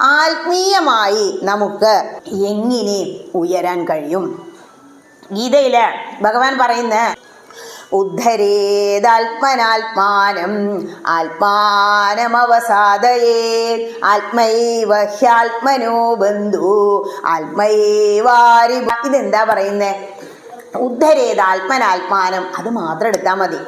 ആത്മീയമായി നമുക്ക് എങ്ങനെ ഉയരാൻ കഴിയും? ഗീതയിൽ ഭഗവാൻ പറയുന്ന ഉദ്ധരേതാത്മനാത്മാനം ആത്മാനമവസാദയേ ആത്മൈവ ഹ്യാത്മനോ ബന്ധു ആത്മൈവാരി ഇതെന്താ പറയുന്നത് ഉദ്ധരേത് ആത്മനാത്മാനം അത് മാത്രം എടുത്താൽ മതി.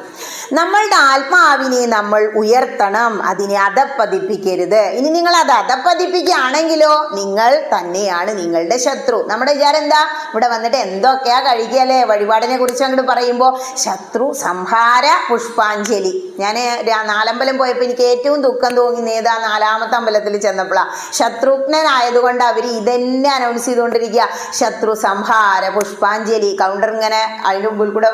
നമ്മളുടെ ആത്മാവിനെ നമ്മൾ ഉയർത്തണം. അതിനെ അധപ്പതിപ്പിക്കരുത്. ഇനി നിങ്ങൾ അത് അധപ്പതിപ്പിക്കുകയാണെങ്കിലോ നിങ്ങൾ തന്നെയാണ് നിങ്ങളുടെ ശത്രു. നമ്മുടെ വിചാരം എന്താ? ഇവിടെ വന്നിട്ട് എന്തൊക്കെയാ കഴിക്കല്ലേ വഴിപാടിനെ കുറിച്ച് അങ്ങോട്ട് പറയുമ്പോൾ ശത്രു സംഹാര പുഷ്പാഞ്ജലി. ഞാൻ നാലമ്പലം പോയപ്പോൾ എനിക്ക് ഏറ്റവും ദുഃഖം തോന്നി നേതാ നാലാമത്തെ അമ്പലത്തിൽ ചെന്നപ്പോഴാണ് ശത്രുഘ്നനായതുകൊണ്ട് അവർ ഇതന്നെ അനൗൺസ് ചെയ്തുകൊണ്ടിരിക്കുക. ശത്രു സംഹാര പുഷ്പാഞ്ജലി. കൗണ്ടർ ഇങ്ങനെ അതിന്റെ മുമ്പിൽ കൂടെ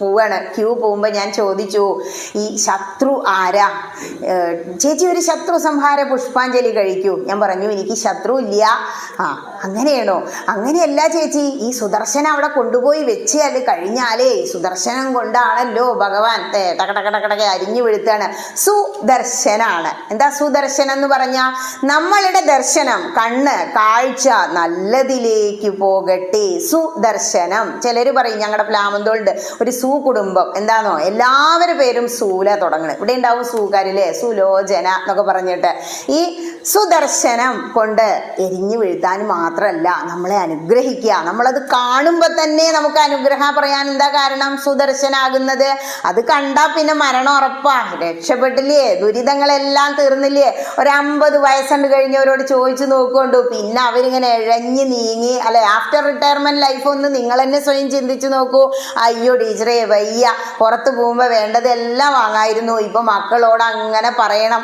പോവാണ്. ക്യൂ പോകുമ്പോൾ ഞാൻ ചോദിച്ചു ഈ ശത്രു ആരാ? ചേച്ചി ഒരു ശത്രു സംഹാര പുഷ്പാഞ്ജലി കഴിക്കൂ. ഞാൻ പറഞ്ഞു എനിക്ക് ശത്രു ഇല്ല. ആ അങ്ങനെയാണോ? അങ്ങനെയല്ല ചേച്ചി. ഈ സുദർശനം അവിടെ കൊണ്ടുപോയി വെച്ചാൽ കഴിഞ്ഞാലേ സുദർശനം കൊണ്ടാണല്ലോ ഭഗവാൻ ടകടകടകടക ടക ടക ടക ടക അരിഞ്ഞു വീഴ്ത്താണ് സുദർശനാണ്. എന്താ സുദർശനം എന്ന് പറഞ്ഞാൽ നമ്മളുടെ ദർശനം കണ്ണ് കാഴ്ച നല്ലതിലേക്ക് പോകട്ടെ. സുദർശനം. ചിലര് പറയും ഞങ്ങളുടെ പ്ലാമന്തോളുണ്ട് ഒരു സു കുടുംബം. എന്താണോ എല്ലാവരുടെ പേരും സൂല തുടങ്ങണം. ഇവിടെ ഉണ്ടാവും സൂകാരില്ലേ സുലോചന എന്നൊക്കെ പറഞ്ഞിട്ട്. ഈ സുദർശനം കൊണ്ട് എരിഞ്ഞു വീഴ്ത്താൻ മാത്രമല്ല നമ്മളെ അനുഗ്രഹിക്കുക. നമ്മളത് കാണുമ്പോൾ തന്നെ നമുക്ക് അനുഗ്രഹ. പറയാൻ എന്താ കാരണം? സുദർശനാകുന്നത്. അത് കണ്ടാൽ പിന്നെ മരണം ഉറപ്പാ. രക്ഷപ്പെട്ടില്ലേ? ദുരിതങ്ങളെല്ലാം തീർന്നില്ലേ? ഒരു അമ്പത് വയസ്സുണ്ട് കഴിഞ്ഞവരോട് ചോദിച്ചു നോക്കുകൊണ്ടു. പിന്നെ അവരിങ്ങനെ ഇഴഞ്ഞു നീങ്ങി അല്ലെ ആഫ്റ്റർ റിട്ടയർമെന്റ് ലൈഫ് ഒന്ന് നിങ്ങൾ തന്നെ സ്വയം ചിന്തിച്ചു നോക്കൂ. അയ്യോ ടീച്ചറെ വയ്യ. പുറത്ത് പോകുമ്പോൾ വേണ്ടതെല്ലാം വാങ്ങായിരുന്നു. ഇപ്പൊ മക്കളോട് അങ്ങനെ പറയണം.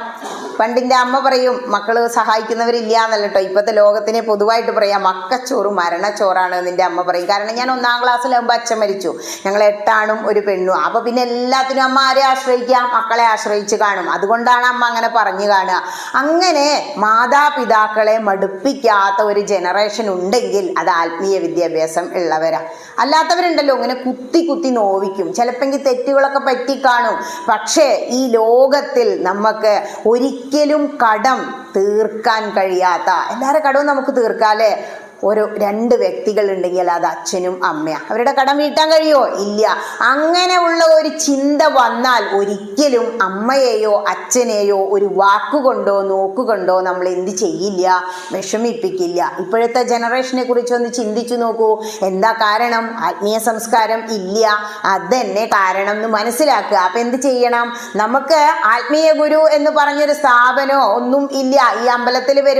പണ്ടിന്റെ അമ്മ പറയും മക്കൾ സഹായിക്കുന്നവരില്ല എന്നല്ല കേട്ടോ ഇപ്പോഴത്തെ ലോകത്തിനെ പൊതുവായിട്ട് പറയാം മക്കച്ചോറ് മരണച്ചോറാണ് നിന്റെ അമ്മ പറയും. കാരണം ഞാൻ ഒന്നാം ക്ലാസ്സിലാകുമ്പോൾ അച്ഛൻ മരിച്ചു. ഞങ്ങൾ എട്ടാണും ഒരു പെണ്ണും. അപ്പോൾ പിന്നെ എല്ലാത്തിനും അമ്മ ആരെ ആശ്രയിക്കാം? മക്കളെ ആശ്രയിച്ച് കാണും. അതുകൊണ്ടാണ് അമ്മ അങ്ങനെ പറഞ്ഞു കാണുക. അങ്ങനെ മാതാപിതാക്കളെ മടുപ്പിക്കാത്ത ഒരു ജനറേഷൻ ഉണ്ടെങ്കിൽ അത് ആത്മീയ വിദ്യാഭ്യാസം ഉള്ളവരാ. അല്ലാത്തവരുണ്ടല്ലോ ഇങ്ങനെ കുത്തി കുത്തി നോവിക്കും. ചിലപ്പോൾ തെറ്റുകളൊക്കെ പറ്റിക്കാണും. പക്ഷേ ഈ ലോകത്തിൽ നമുക്ക് ഒരിക്കലും കടം തീർക്കാൻ കഴിയാത്ത എല്ലാവരുടെ കടവും നമുക്ക് തീർക്കാം അല്ലേ? ഒരു രണ്ട് വ്യക്തികൾ ഉണ്ടെങ്കിൽ അത് അച്ഛനും അമ്മയാണ് അവരുടെ കടം വീട്ടാൻ കഴിയുമോ? ഇല്ല. അങ്ങനെ ഉള്ള ഒരു ചിന്ത വന്നാൽ ഒരിക്കലും അമ്മയെയോ അച്ഛനെയോ ഒരു വാക്കുകൊണ്ടോ നോക്കുകൊണ്ടോ നമ്മൾ എന്ത് ചെയ്യില്ല? വിഷമിപ്പിക്കില്ല. ഇപ്പോഴത്തെ ജനറേഷനെ കുറിച്ചൊന്ന് ചിന്തിച്ചു നോക്കൂ. എന്താ കാരണം? ആത്മീയ സംസ്കാരം ഇല്ല. അതന്നെ കാരണം എന്ന് മനസ്സിലാക്കുക. അപ്പൊ എന്ത് ചെയ്യണം? നമുക്ക് ആത്മീയ ഗുരു എന്ന് പറഞ്ഞൊരു സ്ഥാപനമോ ഒന്നും ഇല്ല. ഈ അമ്പലത്തിൽ വരും